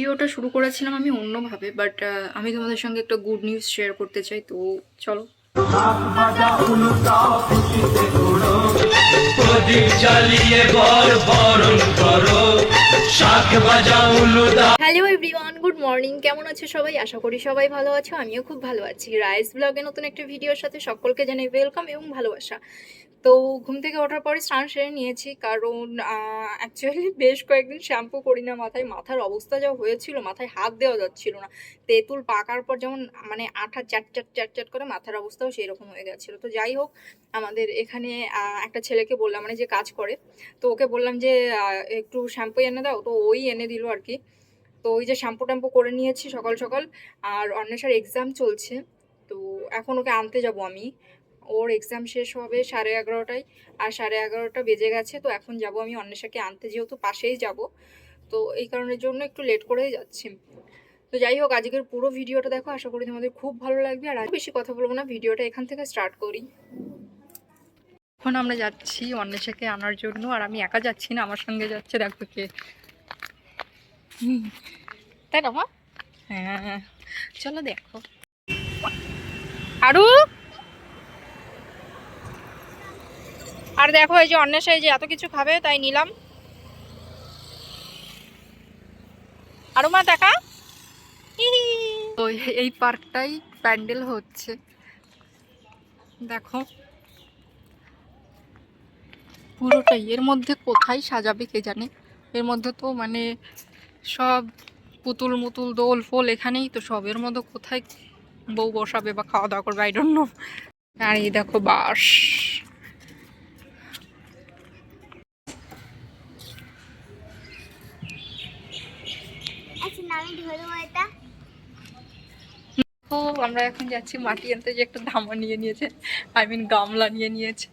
ভিডিওটা শুরু করেছিলাম আমি অন্যভাবে বাট আমি তোমাদের সঙ্গে একটা গুড নিউজ শেয়ার করতে চাই, তো চলো। হ্যালো এভরিওয়ান গুড মর্নিং কেমন আছো সবাই? আশা করি সবাই ভালো আছো, আমিও খুব ভালো আছি। রাইস ব্লগে নতুন একটা ভিডিওর সাথে সকলকে জানাই ওয়েলকাম এবং ভালোবাসা। তো ঘুম থেকে ওঠার পরে স্নান সেরে নিয়েছি, কারণ অ্যাকচুয়ালি বেশ কয়েকদিন শ্যাম্পু করি না, মাথায়, মাথার অবস্থা যা হয়েছিল, মাথায় হাত দেওয়া যাচ্ছিল না। তেঁতুল পাকার পর যেমন মানে আঠা চ্যাট চ্যাট চ্যাট চ্যাট করে মাথার অবস্থাও সেই রকম হয়ে গেছিল। তো যাই হোক, আমাদের এখানে একটা ছেলেকে বললাম মানে যে কাজ করে, তো ওকে বললাম যে একটু শ্যাম্পু এনে দাও, তো ওই এনে দিল আর কি। তো ওই যে শ্যাম্পু ট্যাম্পু করে নিয়েছি সকাল সকাল, আর অন্বেষার এক্সাম চলছে, তো এখন ওকে আনতে যাব আমি। ওর এক্সাম শেষ হবে সাড়ে এগারোটায়, আর সাড়ে এগারোটা বেজে গেছে, তো এখন যাব আমি অন্বেষাকে আনতে, যেহেতু পাশেই যাব, তো এই কারণের জন্য একটু লেট করেই যাচ্ছি। তো যাই হোক, আজকের পুরো ভিডিওটা দেখো, আশা করি তোমাদের খুব ভালো লাগবে, আর বেশি কথা বলব না, ভিডিওটা এখান থেকে স্টার্ট করি। এখন আমরা যাচ্ছি অন্বেষাকে আনার জন্য, আর আমি একা যাচ্ছি না, আমার সঙ্গে যাচ্ছে দেখো কে। তাই না, মা? হ্যাঁ চলো দেখো। আরু? আর দেখো এই যে অন্বেষা এই যে এত কিছু খাবে, তাই নিলাম। আরও মা দেখা। তো এই পার্কটাই প্যান্ডেল হচ্ছে। দেখো। পুরোটাই। এর মধ্যে কোথায় সাজাবে কে জানে? এর মধ্যে তো মানে সব পুতুল মুতুল, দোল ফোল এখানেই তো সব। এর মধ্যে কোথায় বউ বসাবে বা খাওয়া দাওয়া করবে? আই নো আর এই দেখো বাস আচ্ছা নামি ধরবো এটা তো আমরা এখন যাচ্ছি মাটি আনতে যে একটা ধামা নিয়ে নিয়েছে। আই মিন গামলা নিয়ে নিয়েছে।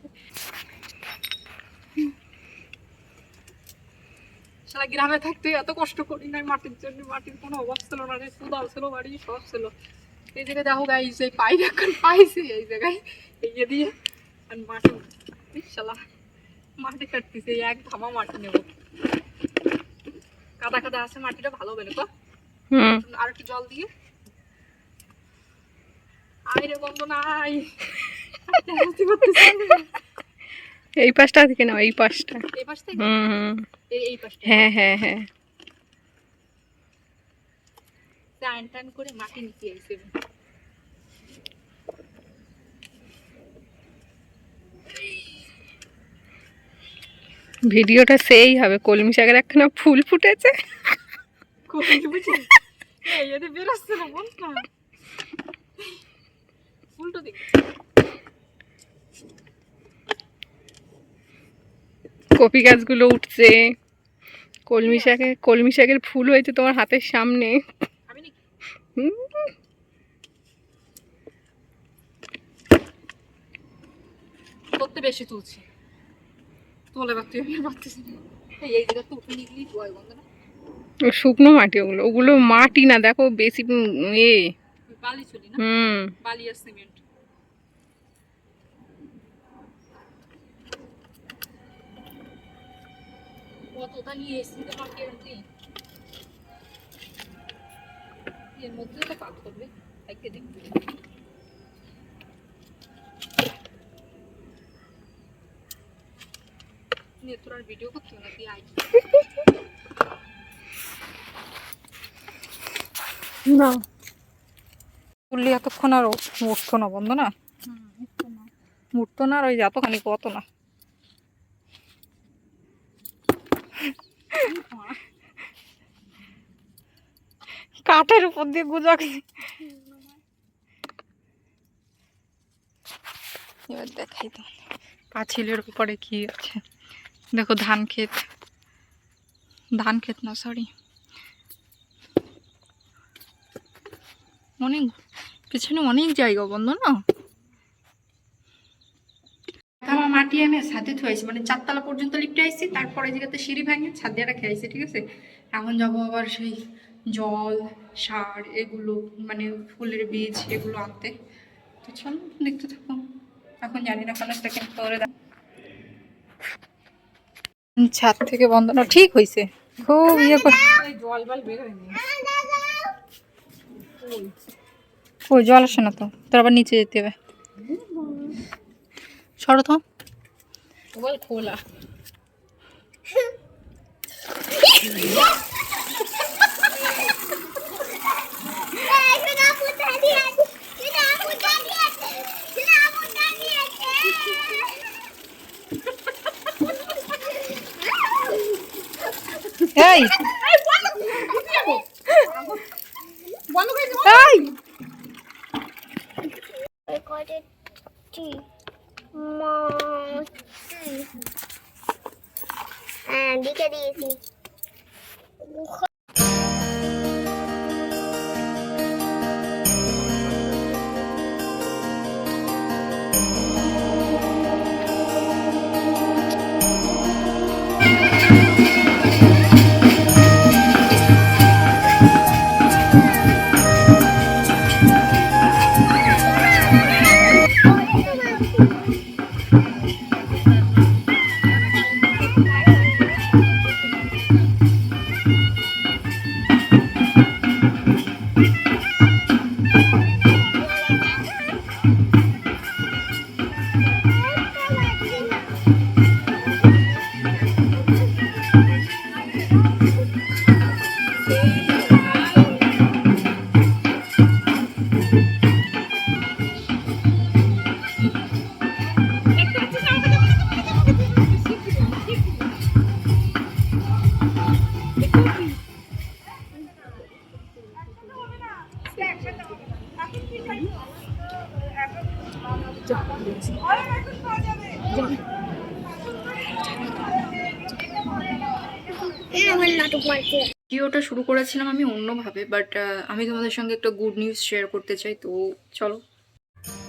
গ্রামে থাকতে এত কষ্ট করি নাই মাটির জন্য। মাটির কোনো অভাব ছিল না রে, কোদাল ছিল, বাড়ি সব ছিল। এই জায়গায় দেখো গাইস এই পাই এখন পাইছি, এই জায়গায় এই যে দিয়ে আর মাটি শালা, মাটি কাটতেছে এক ধামা মাটি নেব। কাদা কাদা আছে, মাটিটা ভালো হুম আর একটু জল দিয়ে। আই রে বন্ধ নাই না। এই পাশটা থেকে নাও এই পাশটা। এই পাশ থেকে? হুম হুম। এই পাশটা। হ্যাঁ হ্যাঁ হ্যাঁ। টান টান করে মাটি নিচে আইছে ভিডিওটা সেই হবে কলমি শাকের একখানা ফুল ফুটেছে। কোথায় বুঝি না উল্টো দিকে। কপি গাছগুলো উঠছে। কলমি শাকের কলমি শাকের ফুল হয়েছে তোমার হাতের সামনে। করতে বেশি তুলছি। তোলে বা তুই পারতেছি না এই জায়গা তো উঠে নিগলি ভয় বন্ধ না? শুকনো মাটি ওগুলো ওগুলো মাটি না দেখো বেশি এ হুম। বালি আর সিমেন্ট। কতটা নিয়ে এসেছি তো মাটি এর মধ্যে তো কাজ করবে তাইকে দেখবে। নিয়ে তোর আর ভিডিও করতে নাকি আই না। তুললি এতক্ষণ আর উঠতো না, বন্ধ না? উঠতো না আর ওই যে এতখানি কত না। কাঠের উপর দিয়ে গুজা এবার দেখাই তো। পাঁচিলের উপরে কি আছে? দেখো ধান ক্ষেত। ধান ক্ষেত না সরি অনেক পেছনে অনেক জায়গা বন্ধ না? আমার মাটি আমি ছাদে থুয়েছি মানে চারতলা পর্যন্ত লিফটে আইছি তারপরে জায়গাতে সিঁড়ি ভাঙে ছাদ দিয়ে রেখে আইছি ঠিক আছে? এখন যাব আবার সেই জল সার এগুলো মানে ফুলের বীজ এগুলো আনতে। তো চলো দেখতে থাকো। এখন জানি না কোনো সেকেন্ড পরে ছাদ থেকে বন্ধ না ঠিক হয়েছে খুব ইয়ে করে জল বল বের হয়নি। ও জল আসে না তো। তোর আবার নিচে যেতে হবে। সরো তো। খোলা। এই বন্ধ করে দাও এই Mochi. হ্যাঁ লিখে দিয়েছি আমার ভিডিওটা শুরু করেছিলাম আমি অন্যভাবে বাট আমি তোমাদের সঙ্গে একটা গুড নিউজ শেয়ার করতে চাই তো চলো।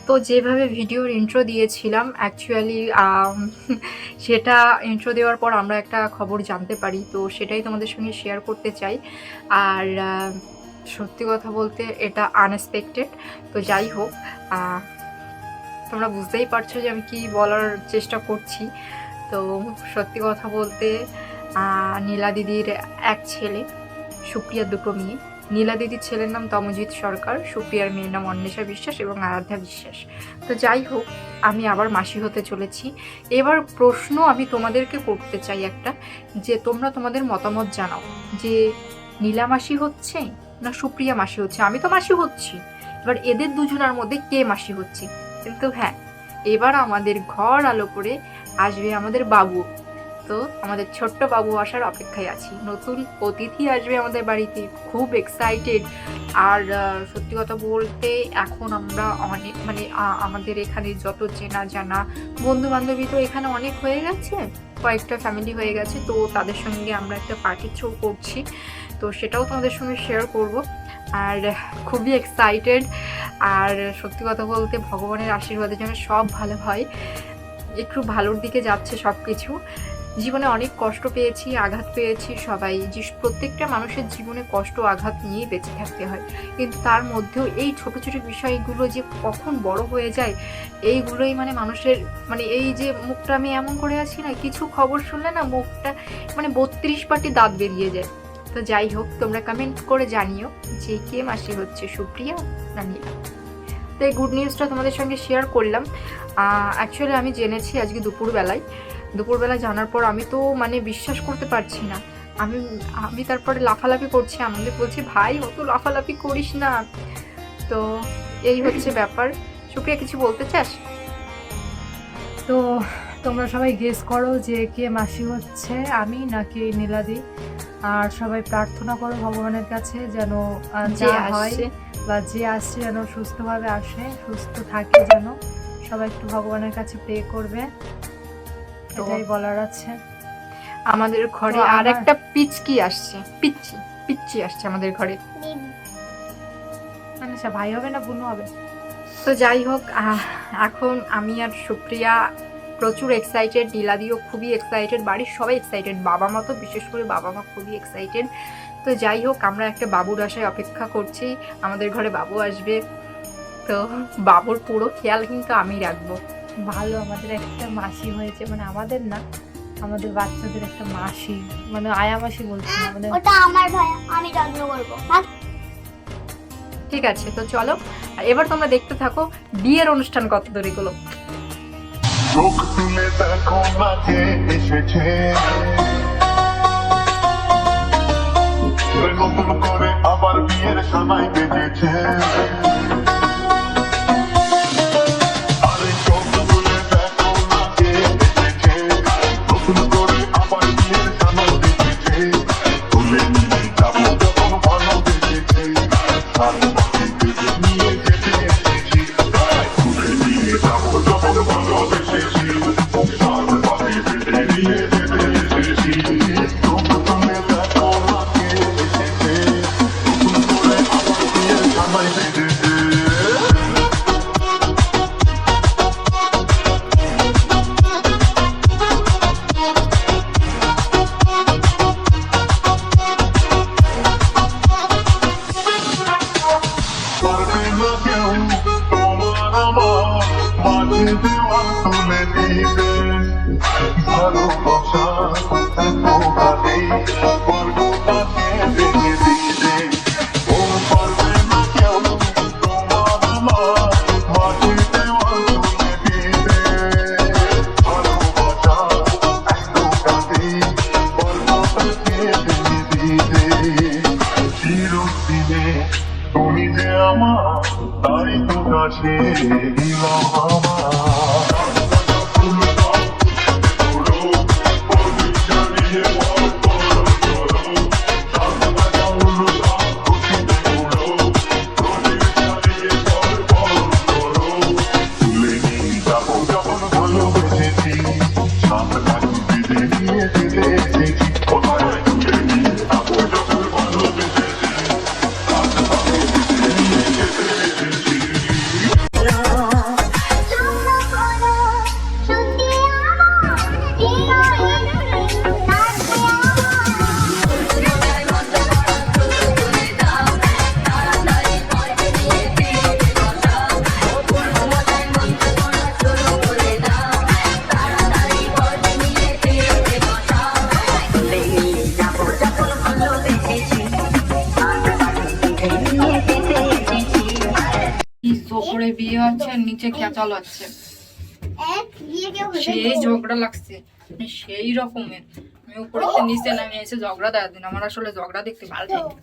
তো যেভাবে ভিডিওর ইন্ট্রো দিয়েছিলাম অ্যাকচুয়ালি সেটা ইন্ট্রো দেওয়ার পর আমরা একটা খবর জানতে পারি তো সেটাই তোমাদের সঙ্গে শেয়ার করতে চাই। আর সত্যি কথা বলতে এটা আনএক্সপেক্টেড তো যাই হোক তোমরা বুঝতেই পারছ যে আমি কি বলার চেষ্টা করছি। তো সত্যি কথা বলতে নীলা দিদির এক ছেলে, সুপ্রিয়ার দুটো মেয়ে। নীলা দিদির ছেলের নাম তমজিৎ সরকার, সুপ্রিয়ার মেয়ের নাম অন্বেষা বিশ্বাস এবং আরাধ্যা বিশ্বাস। তো যাই হোক, আমি আবার মাসি হতে চলেছি। এবার প্রশ্ন আমি তোমাদেরকে করতে চাই একটা, যে তোমরা তোমাদের মতামত জানাও যে নীলা মাসি হচ্ছে? না সুপ্রিয়া মাসি হচ্ছে? আমি তো মাসি হচ্ছি। এবার এদের দুজনের মধ্যে কে মাসি হচ্ছে? কিন্তু হ্যাঁ এবার আমাদের ঘর আলো করে আসবে আমাদের বাবু। তো আমাদের ছোট্ট বাবু আসার অপেক্ষায় আছি। নতুন অতিথি আসবে আমাদের বাড়িতে। খুব এক্সাইটেড আর সত্যি কথা বলতে এখন আমরা অনেক মানে আমাদের এখানে যত চেনা জানা বন্ধু বান্ধবী তো এখানে অনেক হয়ে গেছে। কয়েকটা ফ্যামিলি হয়ে গেছে, তো তাদের সঙ্গে আমরা একটা পার্টি থ্রো করছি। তো সেটাও তোমাদের সঙ্গে শেয়ার করব। আর খুবই এক্সাইটেড আর সত্যি কথা বলতে ভগবানের আশীর্বাদের জন্য সব ভালো হয়। একটু ভালোর দিকে যাচ্ছে সব কিছু জীবনে অনেক কষ্ট পেয়েছি, আঘাত পেয়েছি, সবাই যে প্রত্যেকটা মানুষের জীবনে কষ্ট, আঘাত নিয়েই বেঁচে থাকতে হয়। কিন্তু তার মধ্যেও এই ছোট ছোট বিষয়গুলো যে কখন বড় হয়ে যায়, এইগুলোই মানে মানুষের মানে এই যে মুখটা আমি এমন করে আছি না, কিছু খবর শুনলে না মুখটা মানে বত্রিশ পাটি দাঁত বেরিয়ে যায়। তো যাই হোক, তোমরা কমেন্ট করে জানিও যে কে মাসি হচ্ছে, সুপ্রিয়া না নীলা? তো এই গুড নিউজটা তোমাদের সঙ্গে শেয়ার করলাম। অ্যাকচুয়ালি আমি জেনেছি আজকে দুপুরবেলায়। দুপুরবেলা জানার পর আমি তো মানে বিশ্বাস করতে পারছি না। আমি আমি তারপরে লাফালাফি করছি আমাদের বলছি ভাই অত লাফালাফি করিস না। তো এই হচ্ছে ব্যাপার। সুপ্রিয়া কিছু বলতে চাস? তো তোমরা সবাই গেস করো যে কে মাসি হচ্ছে আমি নাকি নীলাদি আর সবাই প্রার্থনা করো ভগবানের কাছে যেন যে হয় বা যে আসছে যেন সুস্থভাবে আসে সুস্থ থাকে যেন। সবাই একটু ভগবানের কাছে প্রে করবে। এটাই বলার আছে। আমাদের ঘরে আর একটা পিচকি আসছে। পিচ্ছি পিচ্ছি আসছে আমাদের ঘরে। মানে সে ভাই হবে না বোন হবে? তো যাই হোক এখন আমি আর সুপ্রিয়া প্রচুর এক্সাইটেড নীলাদিও খুবই এক্সাইটেড বাড়ির সবাই এক্সাইটেড বাবা মা তো বিশেষ করে বাবা মা খুবই এক্সাইটেড তো যাই হোক আমরা একটা বাবুর আশায় অপেক্ষা করছি আমাদের ঘরে বাবু আসবে। তো বাবুর পুরো খেয়াল কিন্তু আমি রাখব। ভালো আমাদের একটা মাসি হয়েছে মানে আমাদের না আমাদের বাচ্চাদের একটা মাসি মানে আয়া মাসি বলছি আমাদের ওটা আমার ভাই আমি যত্ন করব। ঠিক আছে তো চলো এবার তোমরা দেখতে থাকো বিয়ের অনুষ্ঠান কত দূর এগুলো চোখ তুলে দেখো না এসেছে। নতুন করে আবার বিয়ের সময় বেজেছে তুমি যে আমার তাই তো কাছে দিলাম আমার হচ্ছে, নিচে খেচাল হতে সেই ঝগড়া লাগছে মানে সেই রকমের। আমি উপরে নিচে নামে এসে ঝগড়া দেওয়া দিন, আমার আসলে ঝগড়া দেখতে ভালো লাগে